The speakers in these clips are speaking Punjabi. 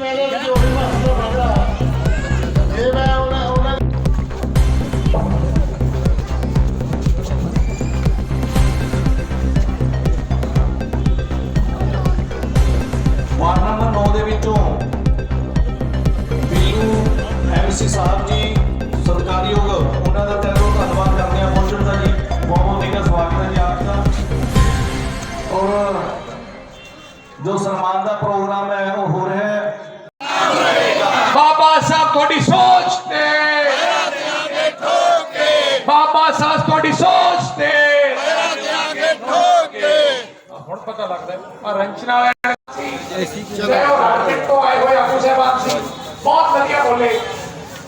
ਮੇਰੇ ਵਿੱਚ ਉਹੀ ਮਸਲਾ ਬਣਦਾ ਜੇ ਮੈਂ ਉਹਨਾਂ ਉਹਨਾਂ ਵਾਰਡ ਨੰਬਰ 9 ਦੇ ਵਿੱਚੋਂ ਬੀਯੂ ਐਮਸੀ ਸਾਹਿਬ ਜੀ ਸਰਕਾਰੀਯੋਗ ਉਹਨਾਂ ਦਾ ਤਹਿ ਧੰਨਵਾਦ ਕਰਦੇ ਹਾਂ। ਪਹੁੰਚਣ ਦਾ ਜੀ, ਬਹੁਤ ਬਹੁਤ ਇਹਦਾ ਸਵਾਗਤ ਹੈ ਜੀ ਆਪ ਦਾ। ਔਰ ਜੋ ਸਨਮਾਨ ਦਾ ਪ੍ਰੋਗਰਾਮ ਹੈ, ਉਹ ਹੋ ਰਿਹਾ ਹੈ। ਲੱਗਦਾ ਆ ਰੰਚਨਾ ਵਾਲਾ ਚਲੋ ਰਾਜਨੀਤ ਤੋਂ ਆਏ ਹੋਏ ਆਪੂ ਸਾਹਿਬਾਨ ਸੀ। ਬਹੁਤ ਵਧੀਆ ਬੋਲੇ।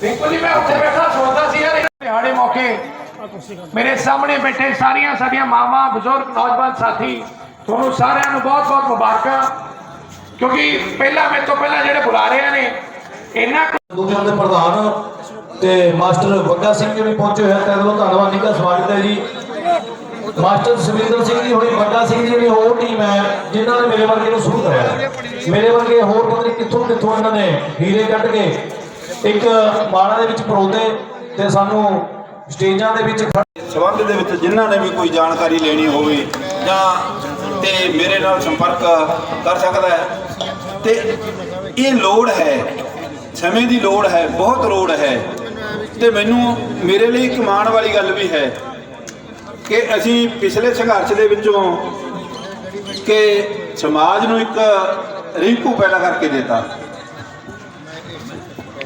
ਦੇਖੋ ਜੀ ਮੈਂ ਉੱਥੇ ਬੈਠਾ ਸੁਣਦਾ ਸੀ ਯਾਰ ਦਿਹਾੜੇ ਮੌਕੇ। ਮੇਰੇ ਸਾਹਮਣੇ ਬੈਠੇ ਸਾਰੀਆਂ ਸਾਡੀਆਂ ਮਾਵਾਂ ਬਜ਼ੁਰਗ ਨੌਜਵਾਨ ਸਾਥੀ। ਤੁਹਾਨੂੰ ਸਾਰਿਆਂ ਨੂੰ ਬਹੁਤ ਬਹੁਤ ਮੁਬਾਰਕਾਂ। ਕਿਉਂਕਿ ਪਹਿਲਾਂ ਮੇਰੇ ਤੋਂ ਪਹਿਲਾਂ ਜਿਹੜੇ ਬੁਲਾ ਰਹੇ ਨੇ ਇਹਨਾਂ ਦੂਜਿਆਂ ਦੇ ਪ੍ਰਧਾਨ ਤੇ ਮਾਸਟਰ ਬੱਗਾ ਸਿੰਘ ਜੀ ਵੀ ਪਹੁੰਚੇ ਹੋਏ ਦਿਲੋਂ ਧੰਨਵਾਦ ਦਾ ਸਵਾਗਤ ਹੈ ਜੀ। ਮਾਸਟਰ ਸੁਰਿੰਦਰ ਸਿੰਘ ਜੀ ਹੋਣੀ ਬੱਗਾ ਸਿੰਘ ਜੀ ਹੋਣੀ ਹੋਰ ਟੀਮ ਹੈ ਜਿਨ੍ਹਾਂ ਨੇ ਮੇਰੇ ਵਰਗੇ ਨੂੰ ਸ਼ੁਰੂ ਕਰਾਇਆ। ਮੇਰੇ ਵਰਗੇ ਹੋਰ ਪਤਾ ਨਹੀਂ ਕਿੱਥੋਂ ਕਿੱਥੋਂ ਇਹਨਾਂ ਨੇ ਹੀਰੇ ਕੱਢ ਕੇ ਇੱਕ ਮਾਲਾ ਦੇ ਵਿੱਚ ਪਰੋਦੇ ਤੇ ਸਾਨੂੰ ਸਟੇਜਾਂ ਦੇ ਵਿੱਚ ਖੜ- ਸੰਬੰਧ ਦੇ ਵਿੱਚ ਜਿਨ੍ਹਾਂ ਨੇ ਵੀ ਕੋਈ ਜਾਣਕਾਰੀ ਲੈਣੀ ਹੋਵੇ ਜਾਂ ਤੇ ਮੇਰੇ ਨਾਲ ਸੰਪਰਕ ਕਰ ਸਕਦਾ ਹੈ। ਤੇ ਇਹ ਲੋੜ ਹੈ, ਸਮੇਂ ਦੀ ਲੋੜ ਹੈ, ਬਹੁਤ ਲੋੜ ਹੈ। ਤੇ ਮੈਨੂੰ, ਮੇਰੇ ਲਈ ਇੱਕ ਮਾਣ ਵਾਲੀ ਗੱਲ ਵੀ ਹੈ ਕਿ ਅਸੀਂ ਪਿਛਲੇ ਸੰਘਰਸ਼ ਦੇ ਵਿੱਚੋਂ ਕਿ ਸਮਾਜ ਨੂੰ ਇੱਕ ਰਿੰਕੂ ਪੈਦਾ ਕਰਕੇ ਦਿੱਤਾ।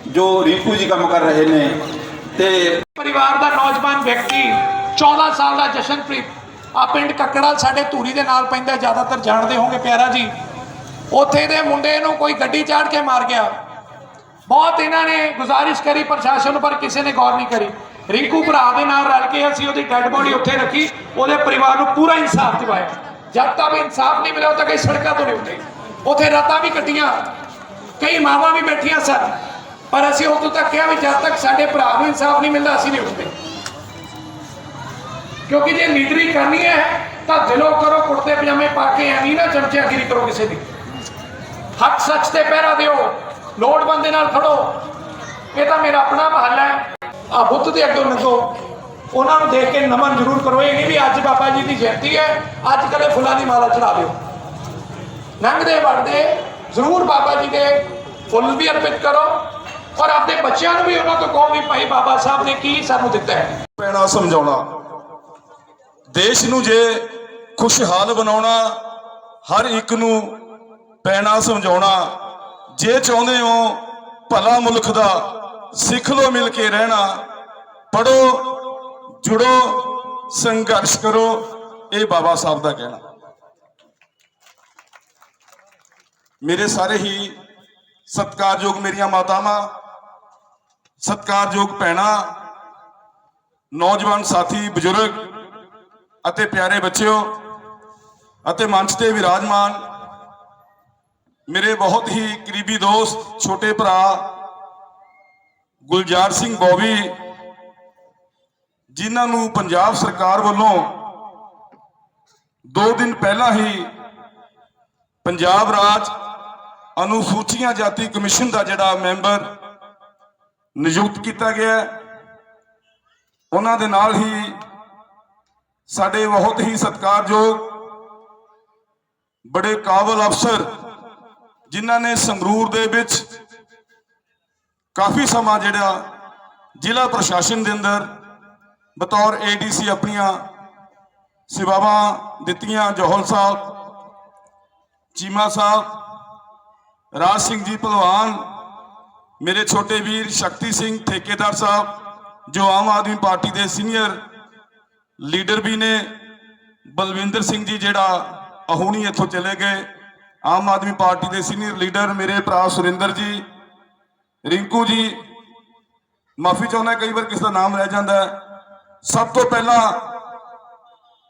ਜੋ ਰਿੰਕੂ ਜੀ ਕੰਮ ਕਰ ਰਹੇ ਨੇ ਤੇ ਪਰਿਵਾਰ ਦਾ ਨੌਜਵਾਨ ਵਿਅਕਤੀ 14 ਸਾਲ ਦਾ ਜਸ਼ਨਪ੍ਰੀਤ ਆ ਪਿੰਡ ਕੱਕੜਾ ਸਾਡੇ ਧੂਰੀ ਦੇ ਨਾਲ ਪੈਂਦਾ, ਜ਼ਿਆਦਾਤਰ ਜਾਣਦੇ ਹੋਗੇ ਪਿਆਰਾ ਜੀ। ਉੱਥੇ ਦੇ ਮੁੰਡੇ ਨੂੰ ਕੋਈ ਗੱਡੀ ਚਾੜ ਕੇ ਮਾਰ ਗਿਆ। ਬਹੁਤ ਇਹਨਾਂ ਨੇ ਗੁਜ਼ਾਰਿਸ਼ ਕਰੀ, ਪ੍ਰਸ਼ਾਸਨ ਪਰ ਕਿਸੇ ਨੇ ਗੌਰ ਨਹੀਂ ਕਰੀ। ਰਿੰਕੂ ਭਰਾ ਦੇ ਨਾਲ ਰਲ ਕੇ ਅਸੀਂ ਉਹਦੀ ਡੈੱਡ ਬੋਡੀ ਉੱਥੇ ਰੱਖੀ, ਉਹਦੇ ਪਰਿਵਾਰ ਨੂੰ ਪੂਰਾ ਇਨਸਾਫ ਦਿਵਾਇਆ। ਜਦ ਤੱਕ ਇਨਸਾਫ ਨਹੀਂ ਮਿਲਿਆ, ਉਦੋਂ ਤੱਕ ਇਹ ਸੜਕਾਂ ਤੋਂ ਨਹੀਂ ਉੱਠੇ। ਉੱਥੇ ਰਾਤਾਂ ਵੀ ਕੱਟੀਆਂ। ਕਈ ਮਾਵਾਂ ਵੀ ਬੈਠੀਆਂ ਸਨ। ਪਰ ਅਸੀਂ ਉਦੋਂ ਤੱਕ ਕਿਹਾ ਵੀ ਜਦ ਤੱਕ ਸਾਡੇ ਭਰਾ ਨੂੰ ਇਨਸਾਫ ਨਹੀਂ ਮਿਲਦਾ, ਅਸੀਂ ਨਹੀਂ ਉੱਠਦੇ। ਕਿਉਂਕਿ ਜੇ ਲੀਡਰੀ ਕਰਨੀ ਹੈ, ਤਾਂ ਦਿਲੋਂ ਕਰੋ, ਕੁੜਤੇ ਪਜਾਮੇ ਪਾ ਕੇ ਐਵੇਂ ਨਾ ਚਮਚਿਆਗਿਰੀ ਕਰੋ ਕਿਸੇ ਦੀ। ਹੱਕ ਸੱਚ ਤੇ ਪਹਿਰਾ ਦਿਓ। ਲੋੜਵੰਦ ਦੇ ਨਾਲ ਖੜੋ। ਇਹ ਤਾਂ ਮੇਰਾ ਆਪਣਾ ਮਹੱਲਾ ਹੈ। ਆ ਬੁੱਤ ਦੇ ਅੱਗੇ ਲੰਘੋ ਉਹਨਾਂ ਨੂੰ ਦੇਖ ਕੇ ਨਮਨ ਜ਼ਰੂਰ ਕਰੋ। ਇਹ ਨਹੀਂ ਵੀ ਅੱਜ ਬਾਬਾ ਜੀ ਦੀ ਜਯੰਤੀ ਹੈ, ਅੱਜ ਕਦੇ ਫੁੱਲਾਂ ਦੀ ਮਾਲਾ ਚੜਾ ਦਿਓ। ਲੰਘਦੇ ਵੜਦੇ ਜ਼ਰੂਰ ਬਾਬਾ ਜੀ ਦੇ ਫੁੱਲ ਵੀ ਅਰਪਿਤ ਕਰੋ ਔਰ ਆਪਣੇ ਬੱਚਿਆਂ ਨੂੰ ਵੀ ਉਹਨਾਂ ਤੋਂ ਕਹੋ ਵੀ ਭਾਈ ਬਾਬਾ ਸਾਹਿਬ ਨੇ ਕੀ ਸਾਨੂੰ ਦਿੱਤਾ ਹੈ। ਪੈਣਾ ਸਮਝਾਉਣਾ। ਦੇਸ਼ ਨੂੰ ਜੇ ਖੁਸ਼ਹਾਲ ਬਣਾਉਣਾ, ਹਰ ਇੱਕ ਨੂੰ ਪੈਣਾ ਸਮਝਾਉਣਾ, ਜੇ ਚਾਹੁੰਦੇ ਹੋ ਭਲਾ ਮੁਲਕ ਦਾ ਸਿੱਖ ਲੋ ਮਿਲ ਕੇ ਰਹਿਣਾ ਪੜੋ ਜੁੜੋ, ਸੰਘਰਸ਼ ਕਰੋ, ਇਹ ਬਾਬਾ ਸਾਹਿਬ ਦਾ ਕਹਿਣਾ। ਮੇਰੇ ਸਾਰੇ ਹੀ ਸਤਿਕਾਰਯੋਗ ਮੇਰੀਆਂ ਮਾਤਾਵਾਂ, ਸਤਿਕਾਰਯੋਗ ਭੈਣਾਂ, ਨੌਜਵਾਨ ਸਾਥੀ, ਬਜ਼ੁਰਗ ਅਤੇ ਪਿਆਰੇ ਬੱਚਿਓ ਅਤੇ ਮੰਚ ਤੇ ਵਿਰਾਜਮਾਨ ਮੇਰੇ ਬਹੁਤ ਹੀ ਕਰੀਬੀ ਦੋਸਤ, ਛੋਟੇ ਭਰਾ ਗੁਲਜ਼ਾਰ ਸਿੰਘ ਬੋਵੀ ਜਿਨ੍ਹਾਂ ਨੂੰ ਪੰਜਾਬ ਸਰਕਾਰ ਵੱਲੋਂ 2 ਦਿਨ ਪਹਿਲਾਂ ਹੀ ਪੰਜਾਬ ਰਾਜ ਅਨੁਸੂਚੀਆਂ ਜਾਤੀ ਕਮਿਸ਼ਨ ਦਾ ਜਿਹੜਾ ਮੈਂਬਰ ਨਿਯੁਕਤ ਕੀਤਾ ਗਿਆ ਉਹਨਾਂ ਦੇ ਨਾਲ ਹੀ ਸਾਡੇ ਬਹੁਤ ਹੀ ਸਤਿਕਾਰਯੋਗ ਬੜੇ ਕਾਬਲ ਅਫਸਰ ਜਿਨ੍ਹਾਂ ਨੇ ਸੰਗਰੂਰ ਦੇ ਵਿੱਚ ਕਾਫੀ ਸਮਾਂ ਜਿਹੜਾ ਜ਼ਿਲ੍ਹਾ ਪ੍ਰਸ਼ਾਸਨ ਦੇ ਅੰਦਰ ਬਤੌਰ ਏਡੀਸੀ ਆਪਣੀਆਂ ਸੇਵਾਵਾਂ ਦਿੱਤੀਆਂ, ਜੋਹਲ ਸਾਹਿਬ, ਚੀਮਾ ਸਾਹਿਬ, ਰਾਜ ਸਿੰਘ ਜੀ ਭਲਵਾਨ ਮੇਰੇ ਛੋਟੇ ਵੀਰ ਸ਼ਕਤੀ ਸਿੰਘ ਠੇਕੇਦਾਰ ਸਾਹਿਬ, ਜੋ ਆਮ ਆਦਮੀ ਪਾਰਟੀ ਦੇ ਸੀਨੀਅਰ ਲੀਡਰ ਵੀ ਨੇ, ਬਲਵਿੰਦਰ ਸਿੰਘ ਜੀ ਜਿਹੜਾ ਅਹੂਣੀ ਇੱਥੋਂ ਚਲੇ ਗਏ, ਆਮ ਆਦਮੀ ਪਾਰਟੀ ਦੇ ਸੀਨੀਅਰ ਲੀਡਰ ਮੇਰੇ ਭਰਾ ਸੁਰਿੰਦਰ ਜੀ, ਰਿੰਕੂ ਜੀ, ਮਾਫੀ ਚਾਹੁੰਦਾ ਕਈ ਵਾਰ ਕਿਸ ਦਾ ਨਾਮ ਰਹਿ ਜਾਂਦਾ ਹੈ। ਸਭ ਤੋਂ ਪਹਿਲਾਂ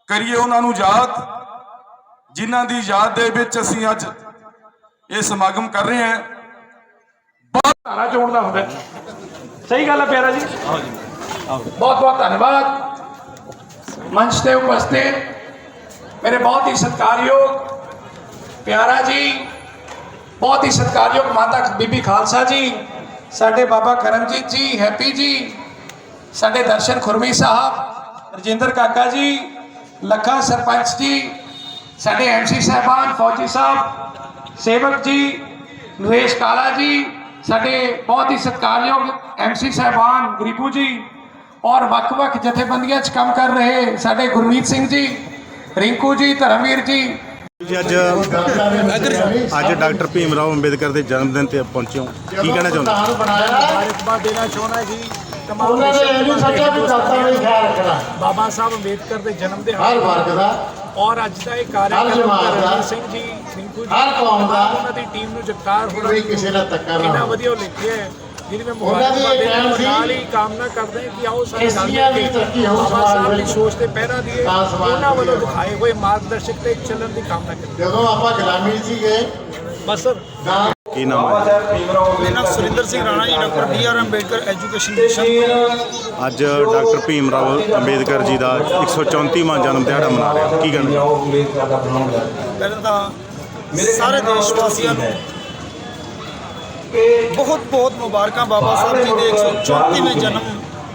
ਕਰੀਏ ਉਹਨਾਂ ਨੂੰ ਯਾਦ ਜਿਨ੍ਹਾਂ ਦੀ ਯਾਦ ਦੇ ਵਿੱਚ ਅਸੀਂ ਅੱਜ ਇਹ ਸਮਾਗਮ ਕਰ ਰਹੇ ਹਾਂ। ਧਾਰਾ ਚੋਣ ਦਾ ਹੁੰਦਾ। ਸਹੀ ਗੱਲ ਹੈ ਪਿਆਰਾ ਜੀ। ਬਹੁਤ ਬਹੁਤ ਧੰਨਵਾਦ। ਮੰਚ ਤੇ ਉਪਸਥਿਤ ਮੇਰੇ ਬਹੁਤ ਹੀ ਸਤਿਕਾਰਯੋਗ ਪਿਆਰਾ ਜੀ ਬਹੁਤ ਹੀ ਸਤਿਕਾਰਯੋਗ ਮਾਤਾ ਬੀਬੀ ਖਾਲਸਾ ਜੀ ਸਾਡੇ ਬਾਬਾ ਕਰਮਜੀਤ ਜੀ ਹੈਪੀ ਜੀ ਸਾਡੇ ਦਰਸ਼ਨ ਖੁਰਮੀ ਸਾਹਿਬ ਰਜਿੰਦਰ ਕਾਕਾ ਜੀ ਲੱਖਾ ਸਰਪੰਚ ਜੀ ਸਾਡੇ ਐਮਸੀ ਸਾਹਿਬਾਨ ਫੌਜੀ ਸਾਹਿਬ ਸੇਵਕ ਜੀ ਨਰੇਸ਼ ਕਾਲਾ ਜੀ ਸਾਡੇ ਬਹੁਤ ਹੀ ਸਤਿਕਾਰਯੋਗ ਐਮਸੀ ਸਾਹਿਬਾਨ ਗਰੀਬੂ ਜੀ ਔਰ ਵੱਖ-ਵੱਖ ਜਥੇਬੰਦੀਆਂ 'ਚ ਕੰਮ ਕਰ ਰਹੇ ਸਾਡੇ ਗੁਰਮੀਤ ਸਿੰਘ ਜੀ ਰਿੰਕੂ ਜੀ ਧਰਮਵੀਰ ਜੀ। ਅੱਜ ਅੱਜ ਡਾਕਟਰ ਭੀਮ ਰਾਓ ਅੰਬੇਦਕਰ ਦੇ ਜਨਮ ਦਿਨ ਤੇ ਪਹੁੰਚੇ ਹਾਂ। ਕੀ ਕਹਿਣਾ ਚਾਹੁੰਦੇ ਬਣਾਇਆ ਮੁਬਾਰਕਬਾਦ ਦੇਣਾ ਚਾਹੁੰਦਾ ਜੀ ਉਹਨਾਂ ਨੇ ਇਹ ਨਹੀਂ ਸੋਚਿਆ ਵੀ ਜਨਤਾ ਨੇ ਖਿਆਲ ਰੱਖਣਾ ਬਾਬਾ ਸਾਹਿਬ ਅੰਬੇਦਕਰ ਦੇ ਜਨਮ ਦੇ ਹਰ ਵਰਗ ਦਾ ਔਰ ਅੱਜ ਦਾ ਇਹ ਹਰ ਕਾਰਜਕ੍ਰਮ ਜਮਾਤ ਦਾ, ਰਣਜੀਤ ਸਿੰਘ ਜੀ ਰਿੰਕੂ ਜੀ ਹਰ ਕੌਮ ਦਾ, ਉਹਨਾਂ ਦੀ ਟੀਮ ਨੂੰ ਜਗਤਾਰ ਹੋਣਾ ਕੋਈ ਕਿਸੇ ਨਾਲ ਧੱਕਾ ਨਾ ਕਿੰਨਾ ਹੋਵੇ। ਵਧੀਆ ਉਹ ਲਿਖਿਆ ਹੈ ਜਿਹਦੀ ਮੈਂ ਉਹਨਾਂ ਦੀ ਮੁਬਾਰਕਬਾਦ ਇਹ ਦੇਣਾ ਕਹਿਣ ਸੀ, ਨਾਲ ਹੀ ਕਾਮਨਾ ਕਰਦੇ ਹਾਂ ਕਿ ਆਓ ਸਾਰੇ ਰਲ ਇਸਤਰੀਆਂ ਮਿਲ ਦੀ ਕੇ ਤਰੱਕੀ ਹੋਊ ਬਾਬਾ ਸਮਾਜ ਸਾਹਿਬ ਦੀ ਵਿੱਚ। ਸੋਚ ਤੇ ਪਹਿਰਾ ਦੀਏ ਤਾਂ ਸਮਾਜ ਉਹਨਾਂ ਵੱਲੋਂ ਵਧੀਆ। ਦਿਖਾਏ ਹੋਏ ਮਾਰਗਦਰਸ਼ਕ ਤੇ ਚੱਲਣ ਦੀ ਕਾਮਨਾ ਕਰੀਏ ਜਦੋਂ ਆਪਾਂ ਗੁਲਾਮੀ ਬਸ ਸਰ ਤਾਂ ਕੀ ਨਾਮ ਹੈ ਮੇਰਾ ਨਾਮ Surinder Singh Rana ji doctor B R Ambedkar education mission ਅੱਜ ਡਾਕਟਰ ਭੀਮ ਰਾਓ ਅੰਬੇਦਕਰ ਜੀ ਦਾ 134ਵਾਂ ਜਨਮ ਦਿਹਾੜਾ ਮਨਾ ਰਹੇ। ਹਾਂ ਕੀ ਕਹਿਣਾ? ਪਹਿਲਾਂ ਤਾਂ ਸਾਰੇ ਦੇਸ਼ ਵਾਸੀਆਂ ਨੂੰ ਬਹੁਤ ਬਹੁਤ ਮੁਬਾਰਕਾਂ ਬਾਬਾ ਸਾਹਿਬ ਜੀ ਦੇ 134ਵੇਂ ਜਨਮ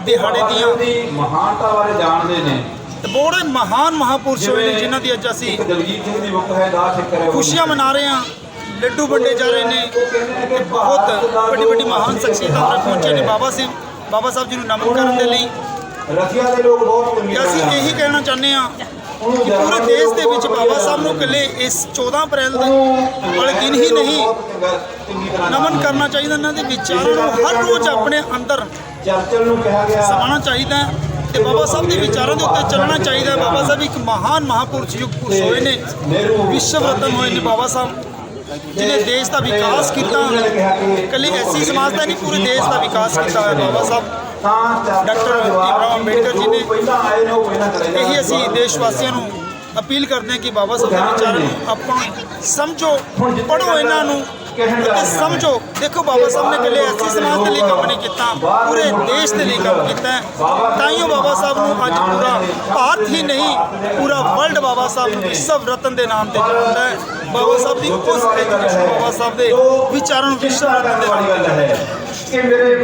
ਦਿਹਾੜੇ ਦੀਆਂ। ਮਹਾਨਤਾ ਬਾਰੇ ਜਾਣਦੇ ਨੇ। ਤੇ ਬੜੇ ਮਹਾਨ ਮਹਾਪੁਰਸ਼ ਹੋਏ ਨੇ ਜਿਨ੍ਹਾਂ ਦੀ ਅੱਜ ਅਸੀਂ ਦਲਜੀਤ ਸਿੰਘ ਦੀ ਬੁੱਕ ਹੈ ਦਾ ਸਿੱਕਰ ਖੁਸ਼ੀਆਂ ਮਨਾ ਰਹੇ ਹਾਂ। ਲੱਡੂ ਵੰਡੇ ਜਾ ਰਹੇ ਨੇ। ਤੇ ਬਹੁਤ ਵੱਡੀ ਵੱਡੀ ਮਹਾਨ ਸ਼ਖਸੀਅਤਾਂ ਤੱਕ ਪਹੁੰਚੇ ਨੇ। ਬਾਬਾ ਸਿੰਘ ਬਾਬਾ ਸਾਹਿਬ ਜੀ ਨੂੰ ਨਮਨ ਕਰਨ ਦੇ ਲਈ। ਰਸੀਆ ਦੇ ਲੋਕ ਬਹੁਤ ਚੰਗੇ ਅਸੀਂ ਇਹੀ ਕਹਿਣਾ ਚਾਹੁੰਦੇ ਹਾਂ ਕਿ ਪੂਰੇ ਦੇਸ਼ ਦੇ ਵਿੱਚ ਬਾਬਾ ਸਾਹਿਬ ਨੂੰ ਇਕੱਲੇ ਇਸ 14 ਅਪ੍ਰੈਲ ਦੇ ਵਾਲੇ ਦਿਨ ਹੀ ਨਹੀਂ ਨਮਨ ਕਰਨਾ ਚਾਹੀਦਾ ਇਹਨਾਂ ਦੇ ਵਿਚਾਰਾਂ ਨੂੰ। ਹਰ ਰੋਜ਼ ਆਪਣੇ ਅੰਦਰ ਚਰਚਲ ਨੂੰ ਕਿਹਾ ਗਿਆ। ਸਮਾਉਣਾ ਚਾਹੀਦਾ ਤੇ ਬਾਬਾ ਸਾਹਿਬ ਦੇ ਵਿਚਾਰਾਂ ਦੇ ਉੱਤੇ ਚੱਲਣਾ ਚਾਹੀਦਾ ਬਾਬਾ ਸਾਹਿਬ ਇੱਕ ਮਹਾਨ ਮਹਾਪੁਰਸ਼ ਯੁੱਗ ਪੁਰਸ਼ ਹੋਏ ਨੇ। ਵਿਸ਼ਵ ਰਤਨ ਹੋਏ ਨੇ ਬਾਬਾ ਸਾਹਿਬ। ਜਿਹਨੇ ਦੇਸ਼ ਦਾ ਵਿਕਾਸ ਕੀਤਾ, ਇਕੱਲੀ ਐਸੀ ਸਮਾਜ ਦਾ ਨਹੀਂ, ਪੂਰੇ ਦੇਸ਼ ਦਾ ਵਿਕਾਸ ਕੀਤਾ ਹੋਇਆ ਬਾਬਾ ਸਾਹਿਬ। ਤਾਂ ਡਾਕਟਰ ਭੀਮਰਾਓ ਅੰਬੇਡਕਰ ਜੀ ਨੇ ਇਹੀ ਅਸੀਂ ਦੇਸ਼ ਵਾਸੀਆਂ ਨੂੰ ਅਪੀਲ ਕਰਦੇ ਹਾਂ ਕਿ ਬਾਬਾ ਸਾਹਿਬ ਦੇ ਵਿਚਾਰਾਂ ਨੂੰ ਆਪਾਂ ਸਮਝੋ ਪੜੋ ਇਹਨਾਂ ਨੂੰ। ਅਤੇ ਸਮਝੋ ਦੇਖੋ ਬਾਬਾ ਸਾਹਿਬ ਨੇ ਇਕੱਲੇ ਐਸੀ ਸਮਾਜ ਦੇ ਲਈ ਕੰਮ ਨਹੀਂ ਕੀਤਾ ਪੂਰੇ ਦੇਸ਼ ਦੇ ਲਈ ਕੰਮ ਕੀਤਾ ਤਾਂ ਹੀ ਬਾਬਾ ਸਾਹਿਬ ਨੂੰ ਅੱਜ ਪੂਰਾ ਭਾਰਤ ਹੀ ਨਹੀਂ ਪੂਰਾ ਵਰਲਡ ਬਾਬਾ ਸਾਹਿਬ ਨੂੰ ਵਿਸ਼ਵ ਰਤਨ ਦੇ ਨਾਮ ਤੇ ਜਾਣਦਾ ਹੈ। ਬਾਬਾ ਸਾਹਿਬ ਦੀ ਉਸ ਐਜੂਕੇਸ਼ਨ ਬਾਬਾ ਸਾਹਿਬ ਦੇ ਵਿਚਾਰਾਂ ਨੂੰ ਵਿਸ਼ਵ ਰਤਨ ਦੇ ਨਾਮ ਤੇ ਹੈ। ਕਿ ਮੇਰੇ